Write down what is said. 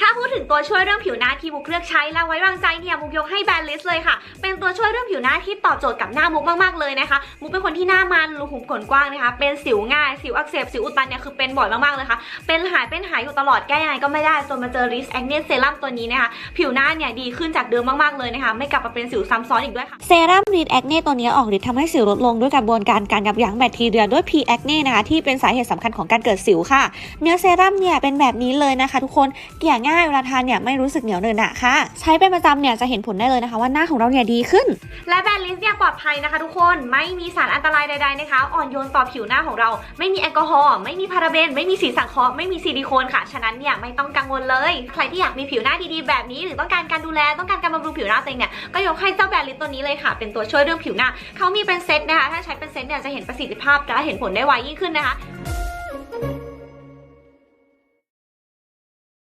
ถ้าพูดถึงตัวช่วยเรื่องผิวหน้าที่มุกเลือกใช้และไว้วางใจเนี่ยมุกยกให้แบรนด์ลิสเลยค่ะ เป็นตัวช่วยเรื่องผิวหน้าที่ตอบโจทย์กับหน้ามุกมากๆเลยนะคะ มุกเป็นคนที่หน้ามันรูขุมขนกว้างนะคะ เป็นสิวง่าย สิวอักเสบ สิวอุดตันเนี่ยคือเป็นบ่อยมากๆเลยค่ะ เป็นหายเป็นหายอยู่ตลอดแก้ยังไงก็ไม่ได้จนมาเจอริสแอคเนสเซรั่มตัวนี้นะคะ ผิวหน้าเนี่ยดีขึ้นจากเดิมมากๆเลยนะคะ ไม่กลับมาเป็นสิวซ้ำซ้อนอีกด้วยค่ะ เซรั่มรีดแอคเน่ตัวนี้ออกฤทธิ์ทำให้สิวลดลงด้วยกระบวนการการยับยั้งแบคทีเรียด้วย P แอคเนนะคะที่เป็นสาเหตุสำคัญของการเกิดสิวค่ะ เนื้อเซรั่มเนี่ยเป็นแบบนี้เลยนะคะ ทุกคนเกี่ยง่ายเวลาทานเนี่ยไม่รู้สึกเหนียวเนินหนะค่ะ ใช้เป็นประจำเนี่ยจะเห็นผลได้เลยนะคะว่าหน้าของเราเนี่ยดีขึ้น และแบรนด์ลิสเนี่ยปลอดภัยนะคะ ทุกคนไม่มีสารอันตรายใดๆนะคะ อ่อนโยนต่อผิวหน้าของเรา ไม่มีแอลกอฮอล์ไม่มีพาราเบน ไม่มีสีสังเคราะห์ไม่มีซิลิโคนค่ะ ฉะนั้นเนี่ยไม่ต้องกังวลเลย ใครที่อยากมีผิวหน้าดีๆแบบนี้ หรือต้องการการดูแลต้องการการบำรุงผิวหน้าตัวเองเนี่ยก็ยกให้เจ้าแบรนด์ลิสตัวนี้เลยค่ะ เป็นตัวช่วยเรื่องผิวหน้าเขามีเป็นเซตนะคะถ้าใช้เป็นเซตเนี่ยจะเห็นประสิทธิภาพและเห็นผลได้ไวยิ่งขึ้นนะคะ